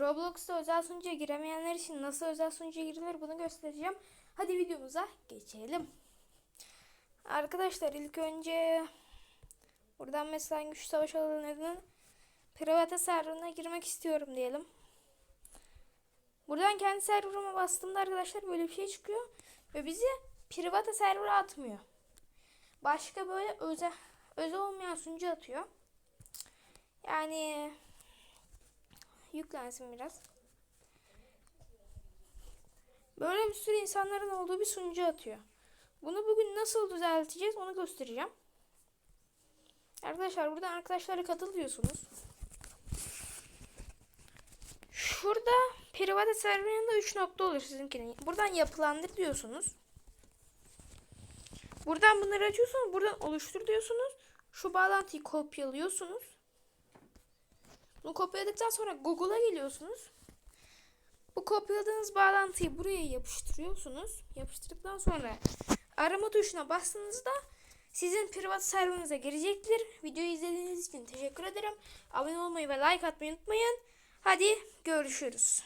Roblox'ta özel sunucuya giremeyenler için nasıl özel sunucuya girilir bunu göstereceğim. Hadi videomuza geçelim. Arkadaşlar ilk önce buradan mesela güç savaş alanlarının private serverına girmek istiyorum diyelim. Buradan kendi serverıma bastığımda arkadaşlar böyle bir şey çıkıyor ve bizi private server'a atmıyor. Başka böyle özel özel olmayan sunucu atıyor. Yani yüklensin biraz. Böyle bir sürü insanların olduğu bir sunucu atıyor. Bunu bugün nasıl düzelteceğiz onu göstereceğim. Arkadaşlar buradan arkadaşlara katıl diyorsunuz. Şurada private serverında 3 nokta olur sizinkinin. Buradan yapılandır diyorsunuz. Buradan bunları açıyorsunuz. Buradan oluştur diyorsunuz. Şu bağlantıyı kopyalıyorsunuz. Bunu kopyaladıktan sonra Google'a geliyorsunuz. Bu kopyaladığınız bağlantıyı buraya yapıştırıyorsunuz. Yapıştırdıktan sonra arama tuşuna bastığınızda sizin privat serverinize girecektir. Videoyu izlediğiniz için teşekkür ederim. Abone olmayı ve like atmayı unutmayın. Hadi görüşürüz.